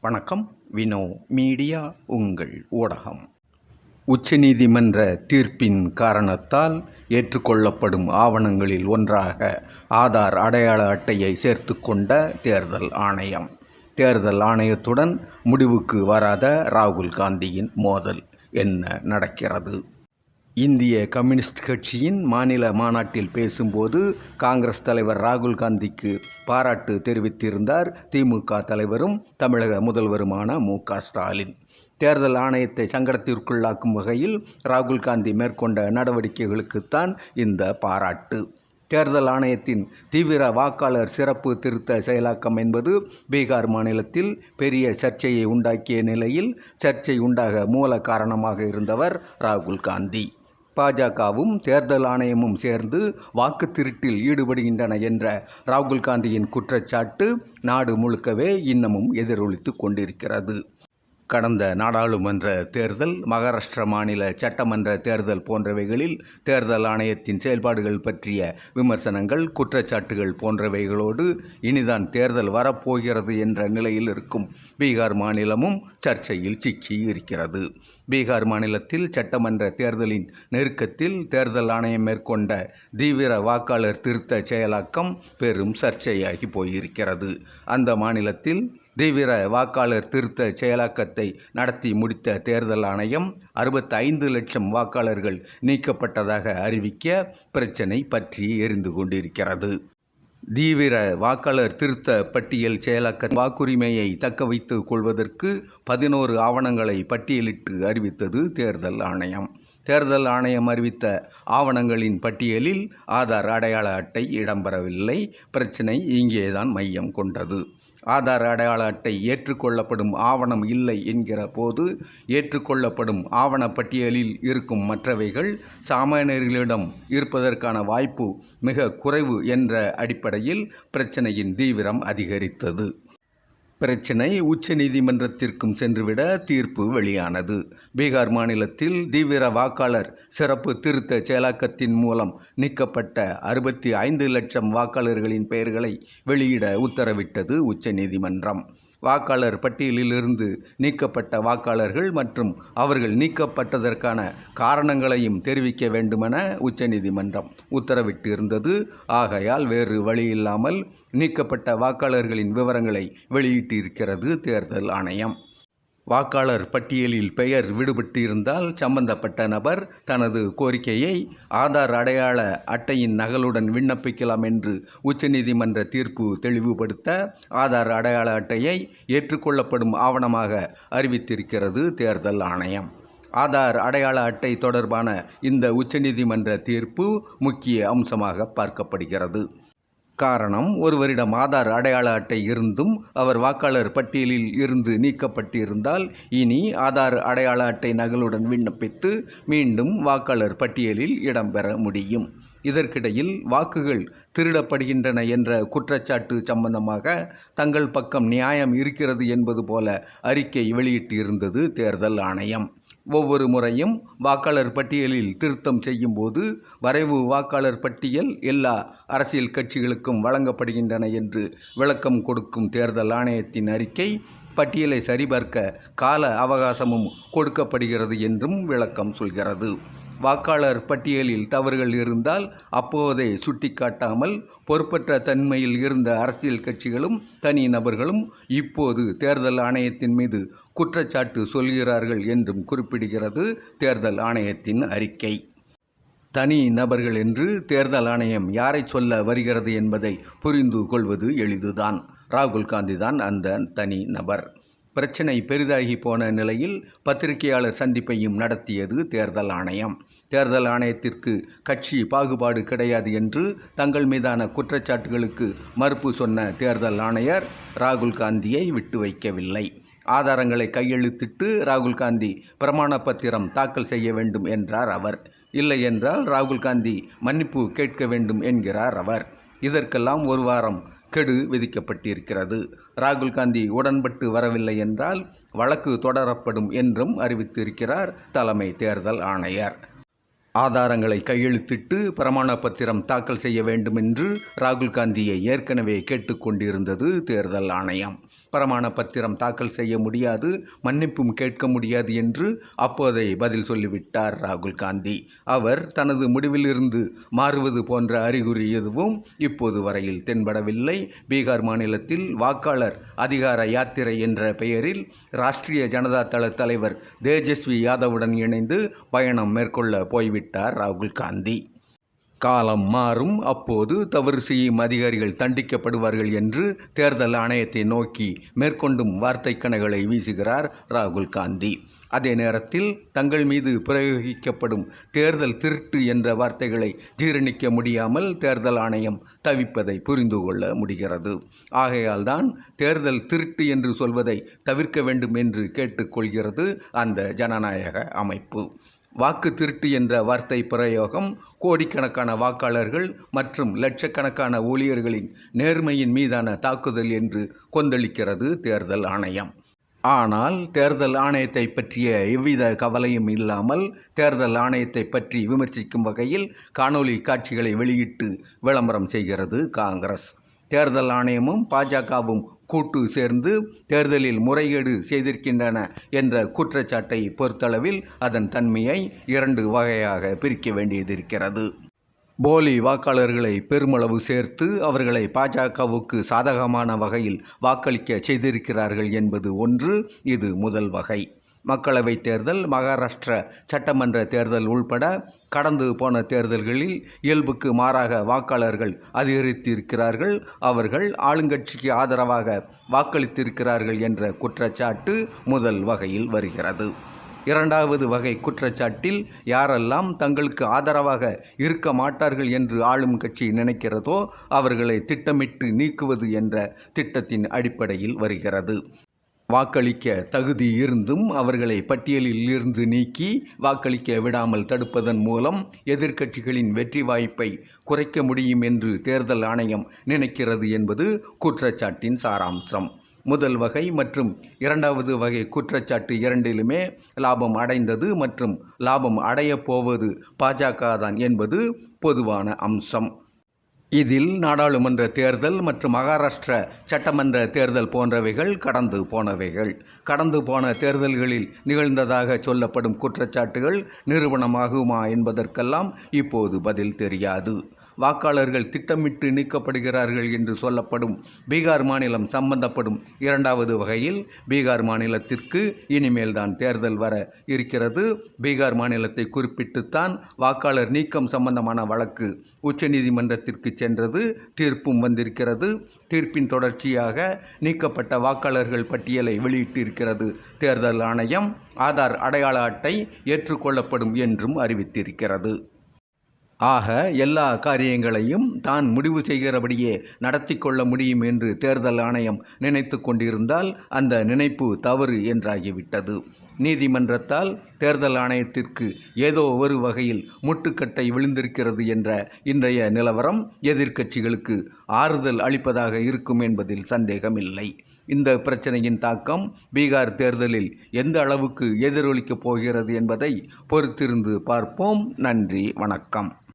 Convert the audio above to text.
வணக்கம். வினோ மீடியா உங்கள் ஊடகம். உச்சநீதிமன்ற தீர்ப்பின் காரணத்தால் ஏற்றுக்கொள்ளப்படும் ஆவணங்களில் ஒன்றாக ஆதார் அடையாள அட்டையை சேர்த்து கொண்ட தேர்தல் ஆணையம். தேர்தல் ஆணையத்துடன் முடிவுக்கு வராத ராகுல் காந்தியின் மோதல் என்ன நடக்கிறது? இந்திய கம்யூனிஸ்ட் கட்சியின் மாநில மாநாட்டில் பேசும்போது காங்கிரஸ் தலைவர் ராகுல் காந்திக்கு பாராட்டு தெரிவித்திருந்தார். திமுக தலைவரும் தமிழக முதல்வருமான மு க ஸ்டாலின். தேர்தல் ஆணையத்தை சங்கடத்திற்குள்ளாக்கும் வகையில் ராகுல் காந்தி மேற்கொண்ட நடவடிக்கைகளுக்குத்தான் இந்த பாராட்டு. தேர்தல் ஆணையத்தின் தீவிர வாக்காளர் சிறப்பு திருத்த செயலாக்கம் என்பது பீகார் மாநிலத்தில் பெரிய சர்ச்சையை உண்டாக்கிய நிலையில் சர்ச்சை உண்டாக மூல காரணமாக இருந்தவர் ராகுல் காந்தி. பாஜகவும் தேர்தல் ஆணையமும் சேர்ந்து வாக்கு திருட்டில் ஈடுபடுகின்றன என்ற ராகுல் காந்தியின் குற்றச்சாட்டு நாடு முழுக்கவே இன்னமும் எதிரொலித்து கொண்டிருக்கிறது. கடந்த நாடாளுமன்ற தேர்தல் மகாராஷ்டிர மாநில சட்டமன்ற தேர்தல் போன்றவைகளில் தேர்தல் ஆணையத்தின் செயல்பாடுகள் பற்றிய விமர்சனங்கள் குற்றச்சாட்டுகள் போன்றவைகளோடு இனிதான் தேர்தல் வரப்போகிறது என்ற நிலையில் இருக்கும் பீகார் மாநிலமும் சர்ச்சையில் சிக்கி இருக்கிறது பீகார் மாநிலத்தில் சட்டமன்ற தேர்தலின் நெருக்கத்தில் தேர்தல் ஆணையம் மேற்கொண்ட தீவிர வாக்காளர் திருத்த செயலாக்கம் பெரும் சர்ச்சையாகி போயிருக்கிறது. அந்த மாநிலத்தில் தீவிர வாக்காளர் திருத்த செயலாக்கத்தை நடத்தி முடித்த தேர்தல் ஆணையம் அறுபத்தைந்து லட்சம் வாக்காளர்கள் நீக்கப்பட்டதாக அறிவிக்க பிரச்சினை பற்றி எரிந்து கொண்டிருக்கிறது. தீவிர வாக்காளர் திருத்த பட்டியல் செயலாக்க வாக்குரிமையை தக்க வைத்துக் கொள்வதற்கு பதினோரு ஆவணங்களை பட்டியலிட்டு அறிவித்தது தேர்தல் ஆணையம். தேர்தல் ஆணையம் அறிவித்த ஆவணங்களின் பட்டியலில் ஆதார் அடையாள அட்டை இடம்பெறவில்லை. பிரச்சனை இங்கேதான் மையம் கொண்டது. ஆதார் அடையாள அட்டை ஏற்றுக்கொள்ளப்படும் ஆவணம் இல்லை என்கிற போது ஏற்றுக்கொள்ளப்படும் ஆவண பட்டியலில் இருக்கும் மற்றவைகள் சாமானியர்களிடம் இருப்பதற்கான வாய்ப்பு மிக குறைவு என்ற அடிப்படையில் பிரச்சனையின் தீவிரம் அதிகரித்தது. பிரச்சினை உச்ச நீதிமன்றத்திற்கும் சென்றுவிட தீர்ப்பு வெளியானது. பீகார் மாநிலத்தில் தீவிர வாக்காளர் சிறப்பு திருத்த செயலாக்கத்தின் மூலம் நீக்கப்பட்ட அறுபத்தி ஐந்து லட்சம் வாக்காளர்களின் பெயர்களை வெளியிட உத்தரவிட்டது உச்ச நீதிமன்றம் வாக்காளர் பட்டியலிலிருந்து நீக்கப்பட்ட வாக்காளர்கள் மற்றும் அவர்கள் நீக்கப்பட்டதற்கான காரணங்களையும் தெரிவிக்க வேண்டுமென உச்சநீதிமன்றம் உத்தரவிட்டு இருந்தது ஆகையால் வேறு வழியில்லாமல் நீக்கப்பட்ட வாக்காளர்களின் விவரங்களை வெளியிட்டிருக்கிறது தேர்தல் ஆணையம். வாக்காளர் பட்டியலில் பெயர் விடுபட்டு இருந்தால் சம்பந்தப்பட்ட நபர் தனது கோரிக்கையை ஆதார் அடையாள அட்டையின் நகலுடன் விண்ணப்பிக்கலாம் என்று உச்சநீதிமன்ற தீர்ப்பு தெளிவுபடுத்த ஆதார் அடையாள அட்டையை ஏற்றுக்கொள்ளப்படும் ஆவணமாக அறிவித்திருக்கிறது தேர்தல் ஆணையம். ஆதார் அடையாள அட்டை தொடர்பான இந்த உச்சநீதிமன்ற தீர்ப்பு முக்கிய அம்சமாக பார்க்கப்படுகிறது. காரணம் ஒருவரிடம் ஆதார் அடையாள அட்டை இருந்தும் அவர் வாக்காளர் பட்டியலில் இருந்து நீக்கப்பட்டிருந்தால் இனி ஆதார் அடையாள அட்டை நகலுடன் விண்ணப்பித்து மீண்டும் வாக்காளர் பட்டியலில் இடம்பெற முடியும். இதற்கிடையில் வாக்குகள் திருடப்படுகின்றன என்ற குற்றச்சாட்டு சம்பந்தமாக தங்கள் பக்கம் நியாயம் இருக்கிறது என்பது போல அறிக்கை வெளியிட்டிருந்தது தேர்தல் ஆணையம். ஒவ்வொரு முறையும் வாக்காளர் பட்டியலில் திருத்தம் செய்யும்போது வரைவு வாக்காளர் பட்டியல் எல்லா அரசியல் கட்சிகளுக்கும் வழங்கப்படுகின்றன என்று விளக்கம் கொடுக்கும் தேர்தல் ஆணையத்தின் அறிக்கை பட்டியலை சரிபார்க்க கால அவகாசமும் கொடுக்கப்படுகிறது என்றும் விளக்கம் சொல்கிறது. வாக்காளர் பட்டியலில் தவறுகள் இருந்தால் அப்போதே சுட்டிக்காட்டாமல் பொறுப்பற்ற தன்மையில் இருந்த அரசியல் கட்சிகளும் தனி நபர்களும் இப்போது தேர்தல் ஆணையத்தின் மீது குற்றச்சாட்டு சொல்கிறார்கள் என்றும் குறிப்பிடுகிறது தேர்தல் ஆணையத்தின் அறிக்கை. தனி நபர்கள் என்று தேர்தல் ஆணையம் யாரை சொல்ல வருகிறது என்பதை புரிந்து கொள்வது எளிதுதான். ராகுல் காந்தி தான் அந்த தனி நபர். பிரச்சனை பெரிதாகி போன நிலையில் பத்திரிகையாளர் சந்திப்பையும் நடத்தியது தேர்தல் ஆணையம். தேர்தல் ஆணையத்திற்கு கட்சி பாகுபாடு கிடையாது என்று தங்கள் மீதான குற்றச்சாட்டுகளுக்கு மறுப்பு சொன்ன தேர்தல் ஆணையர் ராகுல் காந்தியை விட்டு வைக்கவில்லை. ஆதாரங்களை கையெழுத்திட்டு ராகுல் காந்தி பிரமாண பத்திரம் தாக்கல் செய்ய வேண்டும் என்றார் அவர். இல்லை என்றால் ராகுல் காந்தி மன்னிப்பு கேட்க வேண்டும் என்கிறார் அவர். இதற்கெல்லாம் ஒரு வாரம் கெடு விதிக்கப்பட்டிருக்கிறது. ராகுல் காந்தி உடன்பட்டு வரவில்லை என்றால் வழக்கு தொடரப்படும் என்றும் அறிவித்திருக்கிறார் தலைமை தேர்தல் ஆணையர். ஆதாரங்களை கையெழுத்திட்டு பிரமாண பத்திரம் தாக்கல் செய்ய வேண்டும் என்று ராகுல் காந்தியை ஏற்கனவே கேட்டுக்கொண்டிருந்தது தேர்தல் ஆணையம். பிரமாண பத்திரம் தாக்கல் செய்ய முடியாது மன்னிப்பும் கேட்க முடியாது என்று அப்போதை பதில் சொல்லிவிட்டார் ராகுல் காந்தி. அவர் தனது முடிவிலிருந்து மாறுவது போன்ற அறிகுறி எதுவும் இப்போது வரையில் தென்படவில்லை. பீகார் மாநிலத்தில் வாக்காளர் அதிகார யாத்திரை என்ற பெயரில் ராஷ்டிரிய ஜனதா தள தலைவர் தேஜஸ்வி யாதவுடன் இணைந்து பயணம் மேற்கொள்ள போய்விட்டார் ராகுல் காந்தி. காலம் மாறும். அப்போது தவறு செய்யும் அதிகாரிகள் தண்டிக்கப்படுவார்கள் என்று தேர்தல் ஆணையத்தை நோக்கி மேற்கொண்டும் வார்த்தை கணைகளை வீசுகிறார் ராகுல் காந்தி. அதே நேரத்தில் தங்கள் மீது பிரயோகிக்கப்படும் தேர்தல் திருட்டு என்ற வார்த்தைகளை ஜீரணிக்க முடியாமல் தேர்தல் ஆணையம் தவிப்பதை புரிந்து கொள்ள முடிகிறது. ஆகையால் தான் தேர்தல் திருட்டு என்று சொல்வதை தவிர்க்க வேண்டும் என்று கேட்டுக்கொள்கிறது அந்த ஜனநாயக அமைப்பு. வாக்கு திருட்டு என்ற வார்த்தை பிரயோகம் கோடிக்கணக்கான வாக்காளர்கள் மற்றும் லட்சக்கணக்கான ஊழியர்களின் நேர்மையின் மீதான தாக்குதல் என்று கொந்தளிக்கிறது தேர்தல் ஆணையம். ஆனால் தேர்தல் ஆணையத்தை பற்றிய எவ்வித கவலையும் இல்லாமல் தேர்தல் ஆணையத்தை பற்றி விமர்சிக்கும் வகையில் காணொளி காட்சிகளை வெளியிட்டு விளம்பரம் செய்கிறது காங்கிரஸ். தேர்தல் ஆணையமும் பாஜகவும் கூட்டு சேர்ந்து தேர்தலில் முறைகேடு செய்திருக்கின்றன என்ற குற்றச்சாட்டை பொறுத்தளவில் அதன் தன்மையை இரண்டு வகையாக பிரிக்க வேண்டியதிருக்கிறது. போலி வாக்காளர்களை பெருமளவு சேர்த்து அவர்களை பாஜகவுக்கு சாதகமான வகையில் வாக்களிக்க செய்திருக்கிறார்கள் என்பது ஒன்று இது முதல் வகை. மக்களவைத் தேர்தல் மகாராஷ்டிர சட்டமன்ற தேர்தல் உள்பட கடந்து போன தேர்தல்களில் இயல்புக்கு மாறாக வாக்காளர்கள் அதிகரித்திருக்கிறார்கள். அவர்கள் ஆளுங்கட்சிக்கு ஆதரவாக வாக்களித்திருக்கிறார்கள் என்ற குற்றச்சாட்டு முதல் வகையில் வருகிறது. இரண்டாவது வகை குற்றச்சாட்டில் யாரெல்லாம் தங்களுக்கு ஆதரவாக இருக்க மாட்டார்கள் என்று ஆளும் கட்சி நினைக்கிறதோ அவர்களை திட்டமிட்டு நீக்குவது என்ற திட்டத்தின் அடிப்படையில் வருகிறது. வாக்களிக்க தகுதி இருந்தும் அவர்களை பட்டியலில் இருந்து நீக்கி வாக்களிக்க விடாமல் தடுப்பதன் மூலம் எதிர்க்கட்சிகளின் வெற்றி வாய்ப்பை குறைக்க முடியும் என்று தேர்தல் ஆணையம் நினைக்கிறது என்பது குற்றச்சாட்டின் சாராம்சம். முதல் வகை மற்றும் இரண்டாவது வகை குற்றச்சாட்டு இரண்டிலுமே லாபம் அடைந்தது மற்றும் லாபம் அடையப் போவது பாஜக தான் என்பது பொதுவான அம்சம். இதில் நாடாளுமன்ற தேர்தல் மற்றும் மகாராஷ்டிர சட்டமன்ற தேர்தல் போன்றவைகள் கடந்து போனவைகள். கடந்து போன தேர்தல்களில் நிகழ்ந்ததாக சொல்லப்படும் குற்றச்சாட்டுகள் நிறுவனமாகுமா என்பதற்கெல்லாம் இப்போது பதில் தெரியாது. வாக்காளர்கள் திட்டமிட்டு நீக்கப்படுகிறார்கள் என்று சொல்லப்படும் பீகார் மாநிலம் சம்பந்தப்படும் இரண்டாவது வகையில் பீகார் மாநிலத்திற்கு இனிமேல் தான் தேர்தல் வர இருக்கிறது. பீகார் மாநிலத்தை குறிப்பிட்டுத்தான் வாக்காளர் நீக்கம் சம்பந்தமான வழக்கு உச்சநீதிமன்றத்திற்கு சென்றது தீர்ப்பும் வந்திருக்கிறது. தீர்ப்பின் தொடர்ச்சியாக நீக்கப்பட்ட வாக்காளர்கள் பட்டியலை வெளியிட்டிருக்கிறது. தேர்தல் ஆணையம் ஆதார் அடையாள அட்டை ஏற்றுக்கொள்ளப்படும் என்றும் அறிவித்திருக்கிறது. ஆக எல்லா காரியங்களையும் தான் முடிவு செய்கிறபடியே நடத்தி கொள்ள முடியும் என்று தேர்தல் ஆணையம் நினைத்து கொண்டிருந்தால் அந்த நினைப்பு தவறு என்றாகிவிட்டது. நீதிமன்றத்தால் தேர்தல் ஆணையத்திற்கு ஏதோ ஒரு வகையில் முட்டுக்கட்டை விழுந்திருக்கிறது என்ற இன்றைய நிலவரம் எதிர்க்கட்சிகளுக்கு ஆறுதல் அளிப்பதாக இருக்கும் என்பதில் சந்தேகமில்லை. இந்த பிரச்சனையின் தாக்கம் பீகார் தேர்தலில் எந்த அளவுக்கு எதிரொலிக்கப் போகிறது என்பதை பொறுத்திருந்து பார்ப்போம். நன்றி வணக்கம்.